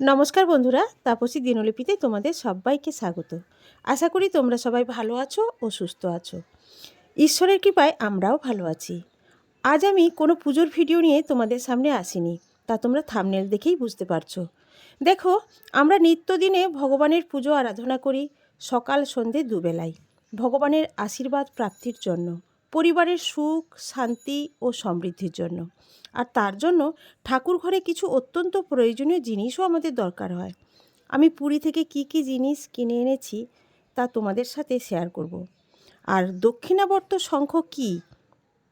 নমস্কার বন্ধুরা, তাপসী দিনলিপিতে তোমাদের সবাইকে স্বাগত। আশা করি তোমরা সবাই ভালো আছো ও সুস্থ আছো। ঈশ্বরের কৃপায় আমরাও ভালো আছি। আজ আমি কোনো পুজোর ভিডিও নিয়ে তোমাদের সামনে আসিনি, তা তোমরা থামনেল দেখেই বুঝতে পারছ। দেখো, আমরা নিত্যদিনে ভগবানের পুজো আরাধনা করি সকাল সন্ধে দুবেলায়, ভগবানের আশীর্বাদ প্রাপ্তির জন্য। পরিবারের সুখ, শান্তি ও সমৃদ্ধির জন্য। আর তার জন্য ঠাকুর ঘরে কিছু অত্যন্ত প্রয়োজনীয় জিনিসও আমাদের দরকার হয়। আমি পুরী থেকে কি কি জিনিস কিনে এনেছি তা তোমাদের সাথে শেয়ার করব। আর দক্ষিণাবর্ত শঙ্খ কি?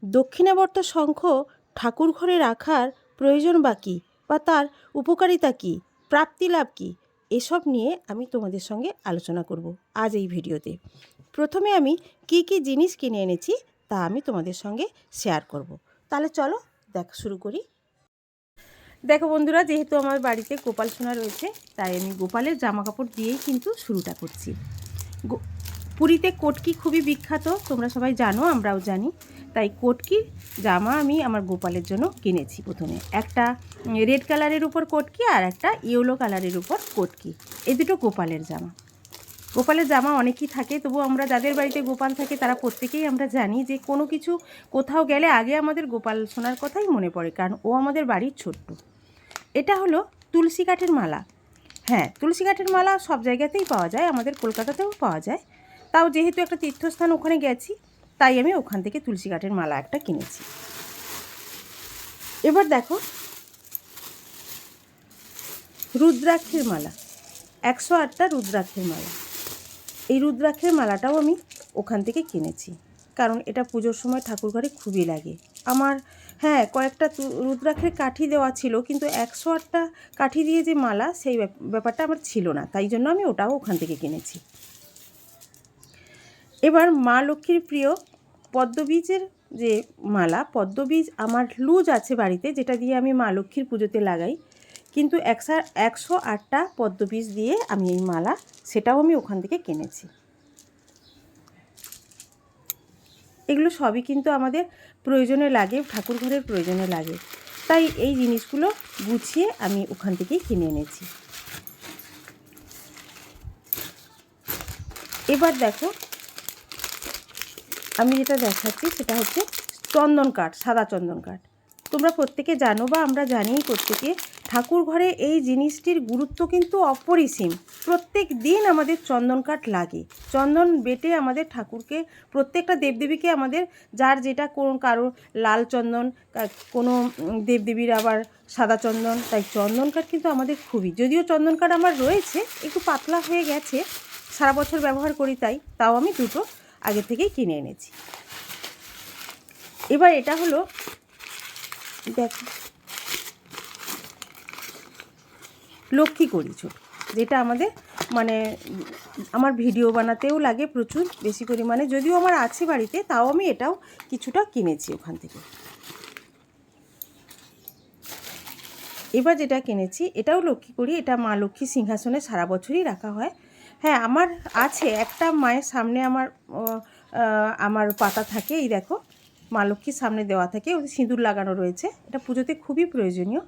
দক্ষিণাবর্ত শঙ্খ ঠাকুর ঘরে রাখার প্রয়োজন বা কী? বা তার উপকারিতা কী? প্রাপ্তি লাভ কী? এসব নিয়ে আমি তোমাদের সঙ্গে আলোচনা করব আজ এই ভিডিওতে। প্রথমে আমি কি কি জিনিস কিনে এনেছি তা আমি তোমাদের সঙ্গে শেয়ার করব। তাহলে চলো দেখ শুরু করি। দেখো বন্ধুরা, যেহেতু আমার বাড়িতে গোপাল সোনা রয়েছে, তাই আমি গোপালের জামা কাপড় দিয়েই কিন্তু শুরুটা করছি। পুরীতে কোটকি খুবই বিখ্যাত, তোমরা সবাই জানো, আমরাও জানি। তাই কোটকির জামা আমি আমার গোপালের জন্য কিনেছি প্রথমে। একটা রেড কালারের উপর কোটকি আর একটা ইয়েলো কালারের উপর কোটকি। এই দুটো গোপালের জামা। গোপালের জামা অনেকই থাকে তবু আমরা যাদের বাড়িতে গোপাল থাকে তারা প্রত্যেকেই আমরা জানি যে কোনো কিছু কোথাও গেলে আগে আমাদের গোপাল সোনার কথাই মনে পড়ে, কারণ ও আমাদের বাড়ির ছোট্ট। এটা হলো তুলসী কাঠের মালা। হ্যাঁ তুলসী কাঠের মালা সব জায়গাতেই পাওয়া যায়, আমাদের কলকাতাতেও পাওয়া যায়। তাও যেহেতু একটা তীর্থস্থান ওখানে গেছি, তাই আমি ওখান থেকে তুলসী কাঠের মালা একটা কিনেছি। এবার দেখো, রুদ্রাক্ষের মালা। একশো আটটা রুদ্রাক্ষের মালা। এই রুদ্রাক্ষের মালাটাও আমি ওখান থেকে কিনেছি। কারণ এটা পুজোর সময় ঠাকুর ঘরে খুবই লাগে। আমার হ্যাঁ কয়েকটা রুদ্রাক্ষের কাঠি দেওয়া ছিল, কিন্তু একশো আটটা কাঠি দিয়ে যে মালা, সেই ব্যাপ- ব্যাপারটা আমার ছিল না। তাই জন্য আমি ওটাও ওখান থেকে কিনেছি। এবার মা লক্ষ্মীর প্রিয় পদ্মবীজের যে মালা, পদ্মবীজ আমার লুজ আছে বাড়িতে, যেটা দিয়ে আমি মা লক্ষ্মীর পুজোতে লাগাই। কিন্তু একশো একশো আটটা পদ্মবীজ দিয়ে আমি এই মালা, সেটাও আমি ওখান থেকে কিনেছি। এগুলো সবই কিন্তু আমাদের প্রয়োজনে লাগে, ঠাকুর ঘরের প্রয়োজনে লাগে। তাই এই জিনিসগুলো গুছিয়ে আমি ওখান থেকেই কিনে এনেছি। এবার দেখো, আমি যেটা দেখাচ্ছি সেটা হচ্ছে চন্দন কাঠ, সাদা চন্দন কাঠ। তোমরা প্রত্যেকে জানো বা আমরা জানি প্রত্যেকে ঠাকুর ঘরে এই জিনিসটির গুরুত্ব কিন্তু অপরিসীম। প্রত্যেক দিন আমাদের চন্দন কাঠ লাগে। চন্দন বেটে আমাদের ঠাকুরকে, প্রত্যেকটা দেবদেবীকে আমাদের যার যেটা কোন কারও লাল চন্দন কোনো দেবদেবীর আবার সাদা চন্দন, তাই চন্দন কাঠ কিন্তু আমাদের খুবই। যদিও চন্দন কাঠ আমার রয়েছে, একটু পাতলা হয়ে গেছে, সারা বছর ব্যবহার করি তাই, তাও আমি দুটো আগে থেকেই কিনে এনেছি। এবার এটা হলো, দেখো। লক্ষ্মী করি ছোট যেটা আমাদের মানে আমার ভিডিও বানাতেও লাগে প্রচুর বেশি পরিমাণে, যদিও আমার আছে বাড়িতে, তাও আমি এটাও কিছুটা কিনেছি ওখান থেকে। এবার যেটা কিনেছি, এটাও লক্ষ্মী করি, এটা মা লক্ষ্মী সিংহাসনে সারা বছরই রাখা হয়। হ্যাঁ আমার আছে, একটা মায়ের সামনে আমার আমার পাতা থাকে, এই দেখো, মা লক্ষ্মীর সামনে দেওয়া থাকে সিঁদুর লাগানো রয়েছে, এটা পুজোতে খুবই প্রয়োজনীয়।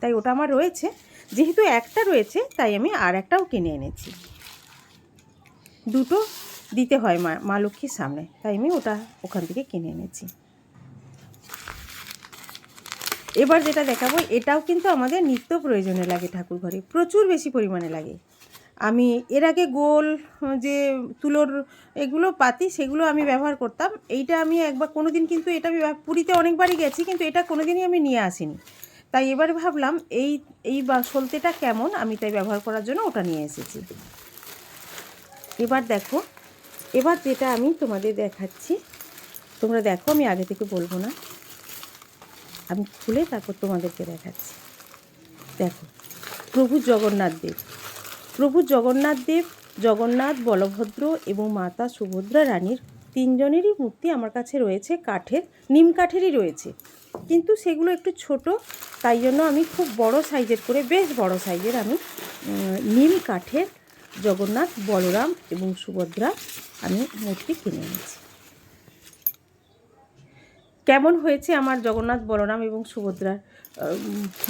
তাই ওটা আমার রয়েছে। যেহেতু একটা রয়েছে, তাই আমি আর একটাও কিনে এনেছি। দুটো দিতে হয় মা মা লক্ষ্মীর সামনে, তাই আমি ওটা ওখান থেকে কিনে এনেছি। এবার যেটা দেখাবো, এটাও কিন্তু আমাদের নিত্য প্রয়োজনে লাগে ঠাকুর ঘরে, প্রচুর বেশি পরিমাণে লাগে। আমি এর আগে গোল, যে তুলোর এগুলো পাতি, সেগুলো আমি ব্যবহার করতাম। এইটা আমি একবার কোনো দিন কিন্তু এটা পুরীতে অনেকবারই গেছি, কিন্তু এটা কোনো দিনই আমি নিয়ে আসিনি। তাই এবার ভাবলাম এই এই সলতেটা কেমন? আমি তাই ব্যবহার করার জন্য ওটা নিয়ে এসেছি। এবার দেখো, এবার যেটা আমি তোমাদের দেখাচ্ছি, তোমরা দেখো, আমি আগে থেকে বলব না। আমি খুলে তারপর তোমাদেরকে দেখাচ্ছি। দেখো, প্রভু জগন্নাথ দেব। প্রভু জগন্নাথ দেব, জগন্নাথ বলভদ্র এবং মাতা সুভদ্রা রানীর তিনজনেরই মূর্তি আমার কাছে রয়েছে, কাঠের, নিম কাঠেরই রয়েছে। কিন্তু সেগুলো একটু ছোট তাই জন্য আমি খুব বড় সাইজের করে, বেশ বড় সাইজের আমি নিম কাঠের জগন্নাথ, বলরাম এবং সুভদ্রা আমি মূর্তি কিনে এনেছি। কেমন হয়েছে আমার জগন্নাথ, বলরাম এবং সুভদ্রার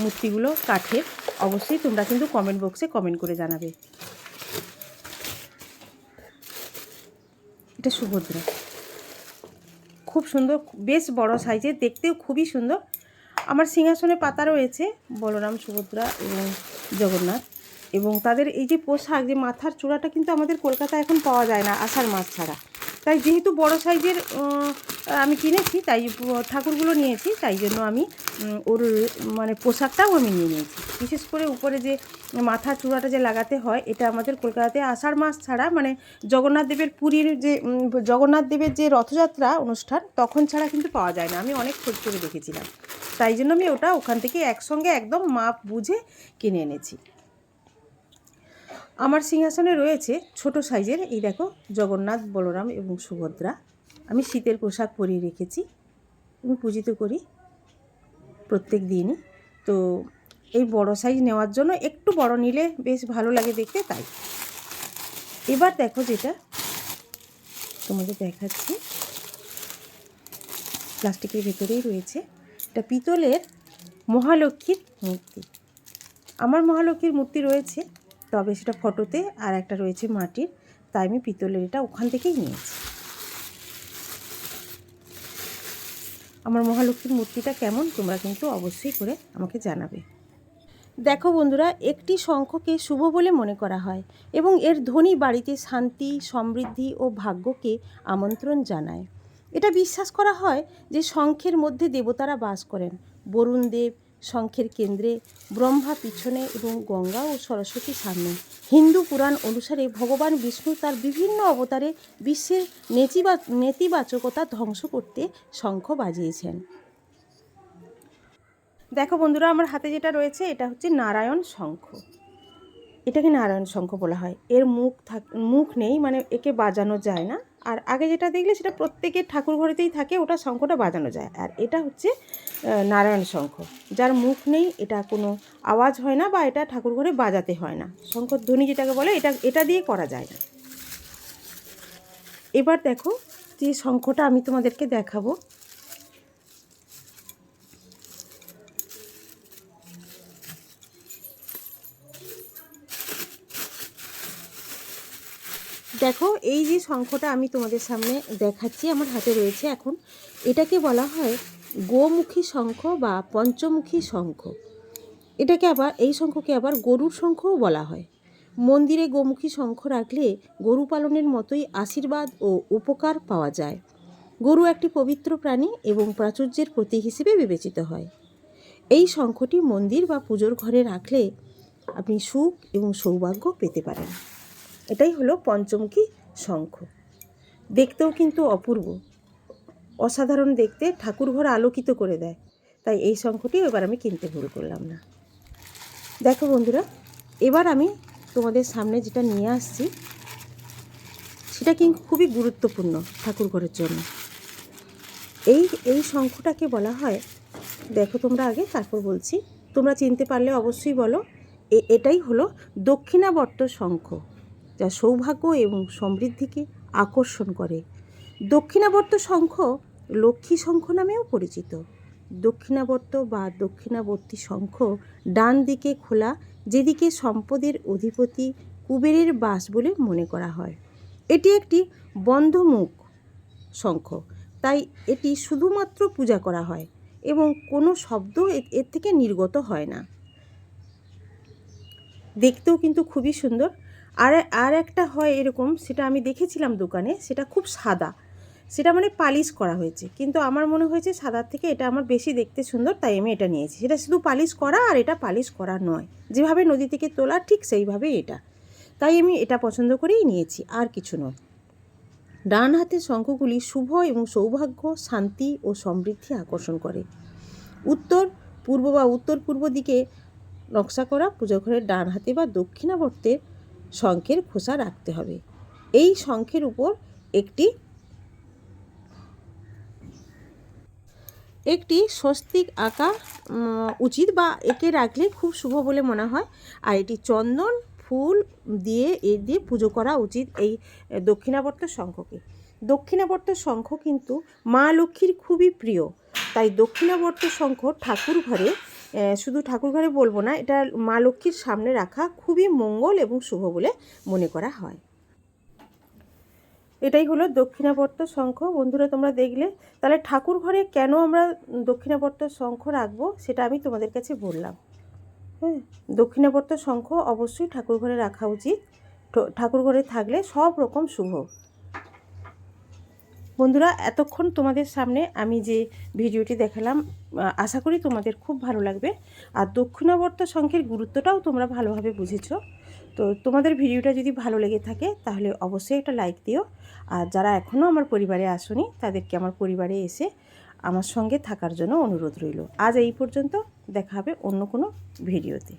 মূর্তিগুলো কাঠের? অবশ্যই তোমরা কিন্তু কমেন্ট বক্সে কমেন্ট করে জানাবে। এটা সুভদ্রা। খুব সুন্দর, বেশ বড় সাইজের, দেখতেও খুবই সুন্দর। আমার সিংহাসনে পাতা রয়েছে, বলরাম, সুভদ্রা এবং জগন্নাথ। এবং তাদের এই যে পোশাক, যে মাথার চূড়াটা কিন্তু আমাদের কলকাতায় এখন পাওয়া যায় না, আষাঢ় মাস ছাড়া। তাই যেহেতু বড় সাইজের আমি কিনেছি, তাই ঠাকুরগুলো নিয়েছি, তাই জন্য আমি ওর মানে পোশাকটাও আমি নিয়ে নিয়েছি। বিশেষ করে উপরে যে মাথা চূড়াটা যে লাগাতে হয়, এটা আমাদের কলকাতাতে আষাঢ় মাস ছাড়া মানে জগন্নাথ দেবের পুরীর যে জগন্নাথ দেবের যে রথযাত্রা অনুষ্ঠান, তখন ছাড়া কিন্তু পাওয়া যায় না। আমি অনেক খোঁজ করে দেখেছিলাম। তাই জন্য আমি ওটা ওখান থেকে একসঙ্গে একদম মাপ বুঝে কিনে এনেছি। আমার সিংহাসনে রয়েছে ছোট সাইজের, এই দেখো, জগন্নাথ, বলরাম এবং সুভদ্রা। আমি শীতের পোশাক পরিয়ে রেখেছি। আমি পূজিত করি প্রত্যেক দিনই। তো এই বড় সাইজ নেওয়ার জন্য একটু বড় নিলে বেশ ভালো লাগে দেখতে, তাই। এবার দেখো যেটা তোমাকে দেখাচ্ছি। প্লাস্টিকের ভেতরেই রয়েছে। এটা পিতলের মহালক্ষ্মীর মূর্তি। আমার মহালক্ষ্মীর মূর্তি রয়েছে, তবে সেটা ফটোতে আর একটা রয়েছে মাটির, তাই আমি পিতলের এটা ওখান থেকেই নিয়েছি। আমার মহালক্ষ্মীর মূর্তিটা কেমন তোমরা কিন্তু অবশ্যই করে আমাকে জানাবে। দেখো বন্ধুরা, একটি শঙ্খকে শুভ বলে মনে করা হয় এবং এর ধ্বনি বাড়িতে শান্তি, সমৃদ্ধি ও ভাগ্যকে আমন্ত্রণ জানায়। এটা বিশ্বাস করা হয় যে শঙ্খের মধ্যে দেবতারা বাস করেন। বরুণ দেব শঙ্খের কেন্দ্রে, ব্রহ্মা পিছনে এবং গঙ্গা ও সরস্বতী সামনে। হিন্দু পুরাণ অনুসারে ভগবান বিষ্ণু তার বিভিন্ন অবতারে বিশ্বের নেতিবা নেতিবাচকতা ধ্বংস করতে শঙ্খ বাজিয়েছেন। দেখো বন্ধুরা, আমার হাতে যেটা রয়েছে, এটা হচ্ছে নারায়ণ শঙ্খ। এটাকে নারায়ণ শঙ্খ বলা হয়। এর মুখ থাক, মুখ নেই মানে একে বাজানো যায় না। আর আগে যেটা দেখলে, সেটা প্রত্যেকের ঠাকুর ঘরেতেই থাকে, ওটা শঙ্খটা বাজানো যায়। আর এটা হচ্ছে নারায়ণ শঙ্খ। যার মুখ নেই, এটা কোনো আওয়াজ হয় না বা এটা ঠাকুর ঘরে বাজাতে হয় না। শঙ্খ ধ্বনি যেটাকে বলে, এটা এটা দিয়ে করা যায় না। এবার দেখো, যে শঙ্খটা আমি তোমাদেরকে দেখাবো। দেখো, এই যে শঙ্খটা আমি তোমাদের সামনে দেখাচ্ছি, আমার হাতে রয়েছে এখন, এটাকে বলা হয় গোমুখী শঙ্খ বা পঞ্চমুখী শঙ্খ। এটাকে আবার, এই শঙ্খকে আবার গরুর শঙ্খও বলা হয়। মন্দিরে গোমুখী শঙ্খ রাখলে গরু পালনের মতোই আশীর্বাদ ও উপকার পাওয়া যায়। গরু একটি পবিত্র প্রাণী এবং প্রাচুর্যের প্রতীক হিসেবে বিবেচিত হয়। এই শঙ্খটি মন্দির বা পুজোর ঘরে রাখলে আপনি সুখ এবং সৌভাগ্য পেতে পারেন। এটাই হলো পঞ্চমুখী শঙ্খ। দেখতেও কিন্তু অপূর্ব। অসাধারণ দেখতে ঠাকুর ঘর আলোকিত করে দেয়। তাই এই শঙ্খটি এবার আমি কিনতে ভুল করলাম না। দেখো বন্ধুরা, এবার আমি তোমাদের সামনে যেটা নিয়ে আসছি, সেটা কিন্তু খুবই গুরুত্বপূর্ণ ঠাকুর ঘরের জন্য। এই এই শঙ্খটাকে বলা হয়, দেখো তোমরা আগে, তারপর বলছি। তোমরা চিনতে পারলে অবশ্যই বলো এটাই হলো দক্ষিণাবর্ত শঙ্খ। যা সৌভাগ্য এবং সমৃদ্ধিকে আকর্ষণ করে। দক্ষিণাবর্ত শঙ্খ লক্ষ্মী শঙ্খ নামেও পরিচিত। দক্ষিণাবর্ত বা দক্ষিণাবর্তী শঙ্খ ডান দিকে খোলা, যেদিকে সম্পদের অধিপতি কুবেরের বাস বলে মনে করা হয়। এটি একটি বন্ধমুখ শঙ্খ, তাই এটি শুধুমাত্র পূজা করা হয় এবং কোনো শব্দ এর থেকে নির্গত হয় না। দেখতেও কিন্তু খুবই সুন্দর আর আর একটা হয় এরকম, সেটা আমি দেখেছিলাম দোকানে, সেটা খুব সাদা। সেটা মানে পালিশ করা হয়েছে। কিন্তু আমার মনে হয়েছে সাদার থেকে এটা আমার বেশি দেখতে সুন্দর, তাই আমি এটা নিয়েছি। সেটা শুধু পালিশ করা আর এটা পালিশ করা নয়। যেভাবে নদী থেকে তোলা, ঠিক সেইভাবেই এটা। তাই আমি এটা পছন্দ করেই নিয়েছি, আর কিছু নয়। ডান হাতের শঙ্খগুলি শুভ এবং সৌভাগ্য, শান্তি ও সমৃদ্ধি আকর্ষণ করে। উত্তর পূর্ব বা উত্তর পূর্ব দিকে নকশা করা, পুজো ঘরের ডান হাতে বা দক্ষিণাবর্তের শঙ্খের খোসা রাখতে হবে। এই শঙ্খের উপর একটি একটি স্বস্তিক আঁকা উচিত বা একে রাখলে খুব শুভ বলে মনে হয়। আর এটি চন্দন, ফুল দিয়ে এ দিয়ে পুজো করা উচিত এই দক্ষিণাবর্ত শঙ্খকে। দক্ষিণাবর্ত শঙ্খ কিন্তু মা লক্ষ্মীর খুবই প্রিয়। তাই দক্ষিণাবর্ত শঙ্খ ঠাকুর ঘরে শুধু ঠাকুরঘরে বলব না, এটা মা লক্ষ্মীর সামনে রাখা খুবই মঙ্গল এবং শুভ বলে মনে করা হয়। এটাই হলো দক্ষিণাবর্ত শঙ্খ। বন্ধুরা, তোমরা দেখলে, তাহলে ঠাকুর ঘরে কেন আমরা দক্ষিণাবর্ত শঙ্খ রাখব সেটা আমি তোমাদের কাছে বললাম। হ্যাঁ দক্ষিণাবর্ত শঙ্খ অবশ্যই ঠাকুর ঘরে রাখা উচিত। ঠাকুর ঘরে থাকলে সব রকম শুভ। বন্ধুরা, এতক্ষণ তোমাদের সামনে আমি যে ভিডিওটি দেখালাম আশা করি তোমাদের খুব ভালো লাগবে। আর দক্ষিণাবর্ত শঙ্খের গুরুত্বটাও তোমরা ভালোভাবে বুঝেছ। তো তোমাদের ভিডিওটা যদি ভালো লেগে থাকে, তাহলে অবশ্যই একটা লাইক দিও। আর যারা এখনও আমার পরিবারে আসনি, তাদেরকে আমার পরিবারে এসে আমার সঙ্গে থাকার জন্য অনুরোধ রইল। আজ এই পর্যন্ত দেখা হবে অন্য কোনো ভিডিওতে।